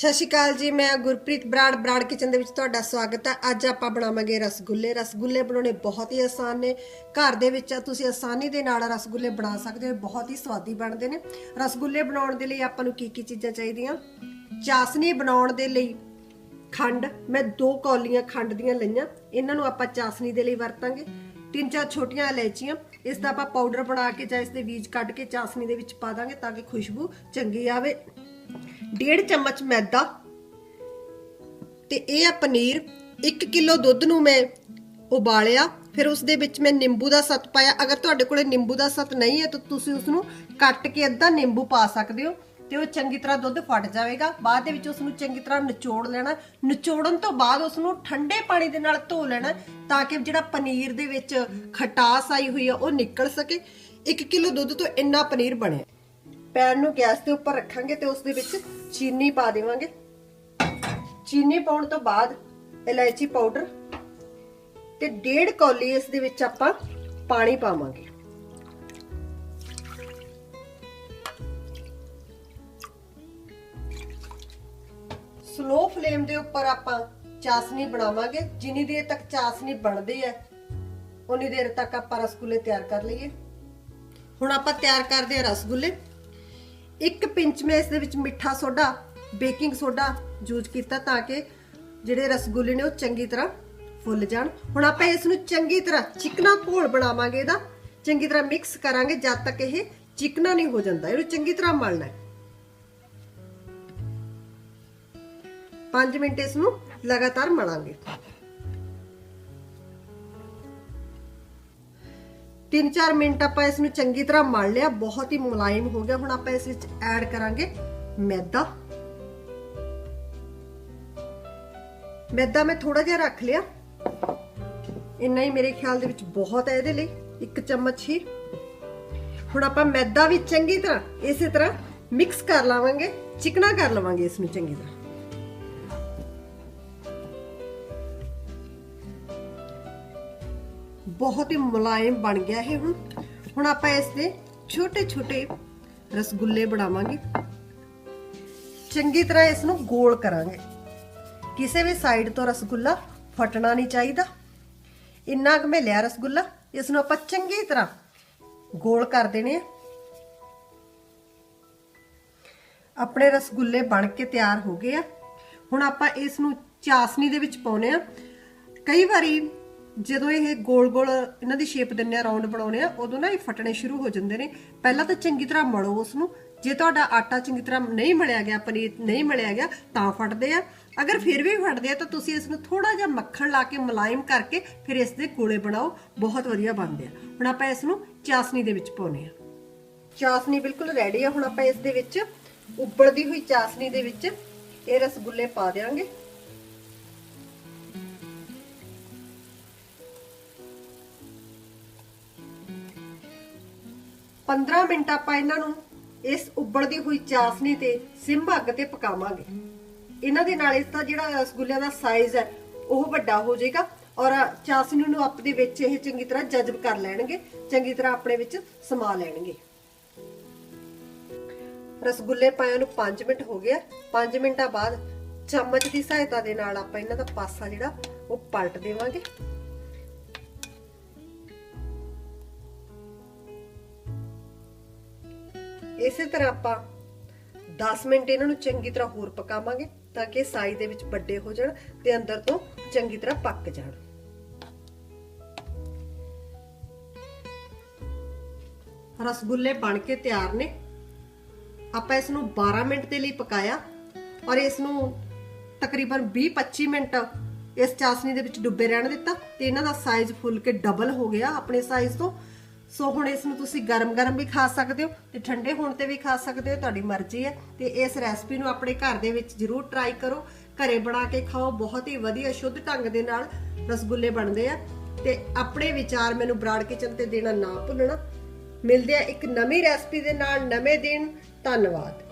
ਸਤਿ ਸ਼੍ਰੀ ਅਕਾਲ ਜੀ, ਮੈਂ ਗੁਰਪ੍ਰੀਤ ਬਰਾੜ ਬਰਾੜ ਕਿਚਨ ਦੇ ਵਿੱਚ ਤੁਹਾਡਾ ਸਵਾਗਤ ਹੈ। ਅੱਜ ਆਪਾਂ ਬਣਾਵਾਂਗੇ ਰਸਗੁੱਲੇ। ਰਸਗੁੱਲੇ ਬਣਾਉਣੇ ਬਹੁਤ ਹੀ ਆਸਾਨ ਨੇ। ਘਰ ਦੇ ਵਿੱਚ ਤੁਸੀਂ ਆਸਾਨੀ ਦੇ ਨਾਲ ਰਸਗੁੱਲੇ ਬਣਾ ਸਕਦੇ ਹੋ, ਬਹੁਤ ਹੀ ਸਵਾਦੀ ਬਣਦੇ ਨੇ। ਰਸਗੁੱਲੇ ਬਣਾਉਣ ਦੇ ਲਈ ਆਪਾਂ ਨੂੰ ਕੀ ਕੀ ਚੀਜ਼ਾਂ ਚਾਹੀਦੀਆਂ? ਚਾਸਨੀ ਬਣਾਉਣ ਦੇ ਲਈ ਖੰਡ, ਮੈਂ ਦੋ ਕੌਲੀਆਂ ਖੰਡ ਦੀਆਂ ਲਈਆਂ। ਇਹਨਾਂ ਨੂੰ ਆਪਾਂ ਚਾਸਨੀ ਦੇ ਲਈ ਵਰਤਾਂਗੇ। ਤਿੰਨ ਚਾਰ ਛੋਟੀਆਂ ਇਲਾਇਚੀਆਂ। ਇਸ ਦਾ ਆਪਾਂ ਪਾਊਡਰ ਬਣਾ ਕੇ ਜਾਂ ਇਸ ਦੇ ਬੀਜ ਕੱਢ ਕੇ ਚਾਸਨੀ ਦੇ ਵਿੱਚ ਪਾ ਦਾਂਗੇ ਤਾਂ ਕਿ ਖੁਸ਼ਬੂ ਚੰਗੀ ਆਵੇ। ਡੇਢ ਚਮਚ ਮੈਦਾ ਤੇ ਇਹ ਆ ਪਨੀਰ। 1 ਕਿਲੋ ਦੁੱਧ ਨੂੰ ਮੈਂ ਉਬਾਲਿਆ, ਫਿਰ ਉਸ ਦੇ ਵਿੱਚ ਮੈਂ ਨਿੰਬੂ ਦਾ ਸੱਤ ਪਾਇਆ। ਅਗਰ ਤੁਹਾਡੇ ਕੋਲੇ ਨਿੰਬੂ ਦਾ ਸੱਤ ਨਹੀਂ ਹੈ, ਤਾਂ ਤੁਸੀਂ ਉਸ ਨੂੰ ਕੱਟ ਕੇ ਅੱਧਾ ਨਿੰਬੂ ਪਾ ਸਕਦੇ ਹੋ ਤੇ ਉਹ ਚੰਗੀ ਤਰ੍ਹਾਂ ਦੁੱਧ ਫਟ ਜਾਵੇਗਾ। ਬਾਅਦ ਦੇ ਵਿੱਚ ਉਸ ਨੂੰ ਚੰਗੀ ਤਰ੍ਹਾਂ ਨਿਚੋੜ ਲੈਣਾ। ਨਿਚੋੜਨ ਤੋਂ ਬਾਅਦ ਉਸ ਨੂੰ ਠੰਡੇ ਪਾਣੀ ਦੇ ਨਾਲ ਧੋ ਲੈਣਾ ਤਾਂ ਕਿ ਜਿਹੜਾ ਪਨੀਰ ਦੇ ਵਿੱਚ ਖਟਾਸ ਆਈ ਹੋਈ ਆ, ਉਹ ਨਿਕਲ ਸਕੇ। 1 ਕਿਲੋ ਦੁੱਧ ਤੋਂ ਇੰਨਾ ਪਨੀਰ ਬਣਿਆ। ਪੈਨ ਨੂੰ ਗੈਸ ਦੇ ਉੱਪਰ ਰੱਖਾਂਗੇ ਤੇ ਉਸ ਦੇ ਵਿੱਚ ਚੀਨੀ ਪਾ ਦੇਵਾਂਗੇ। ਚੀਨੀ ਪਾਉਣ ਤੋਂ ਬਾਅਦ ਇਲਾਇਚੀ ਪਾਊਡਰ ਤੇ ਡੇਢ ਕੌਲੀ ਇਸ ਦੇ ਵਿੱਚ ਆਪਾਂ ਪਾਣੀ ਪਾਵਾਂਗੇ। ਸਲੋ ਫਲੇਮ ਦੇ ਉੱਪਰ ਆਪਾਂ ਚਾਸਨੀ ਬਣਾਵਾਂਗੇ। ਜਿੰਨੀ ਦੇਰ ਤੱਕ ਚਾਸਨੀ ਬਣਦੀ ਹੈ ਉਨੀ ਦੇਰ ਤੱਕ ਆਪਾਂ ਰਸਗੁੱਲੇ ਤਿਆਰ ਕਰ ਲਈਏ। ਹੁਣ ਆਪਾਂ ਤਿਆਰ ਕਰਦੇ ਹਾਂ ਰਸਗੁੱਲੇ। ਇੱਕ ਪਿੰਚ ਮੈਂ ਇਸ ਦੇ ਵਿੱਚ ਮਿੱਠਾ ਸੋਡਾ, ਬੇਕਿੰਗ ਸੋਡਾ ਯੂਜ਼ ਕੀਤਾ ਤਾਂ ਕਿ ਜਿਹੜੇ ਰਸਗੁੱਲੇ ਨੇ ਉਹ ਚੰਗੀ ਤਰ੍ਹਾਂ ਫੁੱਲ ਜਾਣ। ਹੁਣ ਆਪਾਂ ਇਸ ਨੂੰ ਚੰਗੀ ਤਰ੍ਹਾਂ ਚਿਕਨਾ ਘੋਲ ਬਣਾਵਾਂਗੇ ਇਹਦਾ। ਚੰਗੀ ਤਰ੍ਹਾਂ ਮਿਕਸ ਕਰਾਂਗੇ ਜਦ ਤੱਕ ਇਹ ਚਿਕਨਾ ਨਹੀਂ ਹੋ ਜਾਂਦਾ। ਇਹਨੂੰ ਚੰਗੀ ਤਰ੍ਹਾਂ ਮਲਣਾ ਹੈ। 5 ਮਿੰਟ ਇਸ ਨੂੰ ਲਗਾਤਾਰ ਮਲਾਂਗੇ। 3-4 ਮਿੰਟ ਆਪਾਂ ਇਸ ਨੂੰ ਚੰਗੀ ਤਰ੍ਹਾਂ ਮਲ ਲਿਆ, ਬਹੁਤ ਹੀ ਮੁਲਾਇਮ ਹੋ ਗਿਆ। ਹੁਣ ਆਪਾਂ ਇਸ ਵਿੱਚ ਐਡ ਕਰਾਂਗੇ ਮੈਦਾ। ਮੈਦਾ ਮੈਂ ਥੋੜਾ ਜਿਹਾ ਰੱਖ ਲਿਆ। ਇੰਨਾ ਹੀ ਮੇਰੇ ਖਿਆਲ ਦੇ ਵਿੱਚ ਬਹੁਤ ਹੈ ਇਹਦੇ ਲਈ, ਇੱਕ ਚਮਚ ਹੀ। ਹੁਣ ਆਪਾਂ ਮੈਦਾ ਵੀ ਚੰਗੀ ਤਰ੍ਹਾਂ, ਇਸੇ ਤਰ੍ਹਾਂ ਮਿਕਸ ਕਰ ਲਾਵਾਂਗੇ, ਚਿਕਣਾ ਕਰ ਲਵਾਂਗੇ ਇਸ ਨੂੰ ਚੰਗੀ ਤਰ੍ਹਾਂ। ਬਹੁਤ ਹੀ ਮੁਲਾਇਮ ਬਣ ਗਿਆ ਇਹ ਹੁਣ। ਹੁਣ ਆਪਾਂ ਇਸ ਦੇ ਛੋਟੇ ਛੋਟੇ ਰਸਗੁੱਲੇ ਬਣਾਵਾਂਗੇ। ਚੰਗੀ ਤਰ੍ਹਾਂ ਇਸ ਨੂੰ ਗੋਲ ਕਰਾਂਗੇ। ਕਿਸੇ ਵੀ ਸਾਈਡ ਤੋਂ ਰਸਗੁੱਲਾ ਫਟਣਾ ਨਹੀਂ ਚਾਹੀਦਾ। ਇੰਨਾ ਕੁ ਮੈਂ ਲਿਆ ਰਸਗੁੱਲਾ ਇਸ ਨੂੰ ਆਪਾਂ ਚੰਗੀ ਤਰ੍ਹਾਂ ਗੋਲ ਕਰ ਦੇਣੇ ਆ। ਆਪਣੇ ਰਸਗੁੱਲੇ ਬਣ ਕੇ ਤਿਆਰ ਹੋ ਗਏ ਆ। ਹੁਣ ਆਪਾਂ ਇਸ ਨੂੰ ਚਾਸਨੀ ਦੇ ਵਿੱਚ ਪਾਉਨੇ ਆ। ਕਈ ਵਾਰੀ ਜਦੋਂ ਇਹ ਗੋਲ-ਗੋਲ ਇਹਨਾਂ ਦੀ ਸ਼ੇਪ ਦਿੰਨੇ ਆ ਰਾਉਂਡ ਬਣਾਉਨੇ ਆ, ਉਦੋਂ ਨਾ ਇਹ ਫਟਣੇ ਸ਼ੁਰੂ ਹੋ ਜਾਂਦੇ ਨੇ। ਪਹਿਲਾਂ ਤਾਂ ਚੰਗੀ ਤਰ੍ਹਾਂ ਮਲੋ ਉਸ ਨੂੰ ਜੇ ਤੁਹਾਡਾ ਆਟਾ ਚੰਗੀ ਤਰ੍ਹਾਂ ਨਹੀਂ ਮਲਿਆ ਗਿਆ, ਪਨੀਰ ਨਹੀਂ ਮਲਿਆ ਗਿਆ, ਤਾਂ ਫਟਦੇ ਆ। ਅਗਰ ਫਿਰ ਵੀ ਫਟਦੇ ਆ, ਤਾਂ ਤੁਸੀਂ ਇਸ ਨੂੰ ਥੋੜਾ ਜਿਹਾ ਮੱਖਣ ਲਾ ਕੇ, ਮਲਾਇਮ ਕਰਕੇ ਫਿਰ ਇਸ ਦੇ ਗੋਲੇ ਬਣਾਓ। ਬਹੁਤ ਵਧੀਆ ਬਣਦੇ ਆ। ਹੁਣ ਆਪਾਂ ਇਸ ਨੂੰ ਚਾਸਨੀ ਦੇ ਵਿੱਚ ਪਾਉਨੇ ਆ। ਚਾਸਨੀ ਬਿਲਕੁਲ ਰੈਡੀ ਆ। ਹੁਣ ਆਪਾਂ ਇਸ ਦੇ ਵਿੱਚ ਉੱਬਲਦੀ ਹੋਈ ਚਾਸਨੀ ਦੇ ਵਿੱਚ ਇਹ ਰਸਗੁੱਲੇ ਪਾ ਦੇਵਾਂਗੇ ਪੰਦਰਾਂ ਮਿੰਟ ਆਪਾਂ ਇਹਨਾਂ ਨੂੰ ਇਸ ਉੱਬਲਦੀ ਹੋਈ ਚਾਸਨੀ ਤੇ ਸਿੰਮ ਅੱਗ ਤੇ ਪਕਾਵਾਂਗੇ। ਇਹਨਾਂ ਦੇ ਨਾਲ ਇਸ ਦਾ ਜਿਹੜਾ ਰਸਗੁੱਲਿਆਂ ਦਾ ਸਾਈਜ਼ ਹੈ, ਉਹ ਵੱਡਾ ਹੋ ਜਾਏਗਾ ਔਰ ਚਾਸਨੀ ਨੂੰ ਆਪਣੇ ਵਿੱਚ ਇਹ ਚੰਗੀ ਤਰ੍ਹਾਂ ਜਜ਼ਬ ਕਰ ਲੈਣਗੇ, ਚੰਗੀ ਤਰ੍ਹਾਂ ਆਪਣੇ ਵਿੱਚ ਸਮਾ ਲੈਣਗੇ। ਰਸਗੁੱਲੇ ਪਾਇਆ ਨੂੰ 5 ਮਿੰਟ ਹੋ ਗਏ 5 ਮਿੰਟਾਂ ਬਾਅਦ ਚਮਚ ਦੀ ਸਹਾਇਤਾ ਦੇ ਨਾਲ ਆਪਾਂ ਇਹਨਾਂ ਦਾ ਪਾਸਾ ਜਿਹੜਾ, ਉਹ ਪਲਟ ਦੇਵਾਂਗੇ। ਇਸੇ ਤਰ੍ਹਾਂ ਆਪਾਂ 10 ਮਿੰਟ ਇਹਨਾਂ ਨੂੰ ਚੰਗੀ ਤਰ੍ਹਾਂ ਹੋਰ ਪਕਾਵਾਂਗੇ ਤਾਂ ਕਿ ਸਾਈ ਦੇ ਵਿੱਚ ਵੱਡੇ ਹੋ ਜਾਣ ਤੇ ਅੰਦਰ ਤੋਂ ਚੰਗੀ ਤਰ੍ਹਾਂ ਪੱਕ ਜਾਣ। ਰਸਗੁੱਲੇ ਬਣ ਕੇ ਤਿਆਰ ਨੇ। ਆਪਾਂ ਇਸ ਨੂੰ 12 ਮਿੰਟ ਦੇ ਲਈ ਪਕਾਇਆ ਔਰ ਇਸ ਨੂੰ ਤਕਰੀਬਨ 20-25 ਮਿੰਟ ਇਸ ਚਾਸਨੀ ਦੇ ਵਿੱਚ ਡੁੱਬੇ ਰਹਿਣ ਦਿੱਤਾ ਤੇ ਇਹਨਾਂ ਦਾ ਸਾਈਜ਼ ਫੁੱਲ ਕੇ ਡਬਲ ਹੋ ਗਿਆ। ਆਪਣੇ ਸਾਈਜ਼ ਤੋਂ ਸੋ ਹੁਣ ਇਸ ਨੂੰ ਤੁਸੀਂ ਗਰਮ-ਗਰਮ ਵੀ ਖਾ ਸਕਦੇ ਹੋ ਤੇ ਠੰਡੇ ਹੋਣ ਤੇ ਵੀ ਖਾ ਸਕਦੇ ਹੋ, ਤੁਹਾਡੀ ਮਰਜ਼ੀ ਹੈ। ਤੇ ਇਸ ਰੈਸਪੀ ਨੂੰ ਆਪਣੇ ਘਰ ਦੇ ਵਿੱਚ ਜ਼ਰੂਰ ਟਰਾਈ ਕਰੋ। ਘਰੇ ਬਣਾ ਕੇ ਖਾਓ, ਬਹੁਤ ਹੀ ਵਧੀਆ, ਸ਼ੁੱਧ ਢੰਗ ਦੇ ਨਾਲ ਰਸਗੁੱਲੇ ਬਣਦੇ ਆ। ਤੇ ਆਪਣੇ ਵਿਚਾਰ ਮੈਨੂੰ ਬਰਾੜ ਕਿਚਨ ਤੇ ਦੇਣਾ ਨਾ ਭੁੱਲਣਾ। ਮਿਲਦੇ ਆ ਇੱਕ ਨਵੀਂ ਰੈਸਪੀ ਦੇ ਨਾਲ, ਨਵੇਂ ਦਿਨ। ਧੰਨਵਾਦ।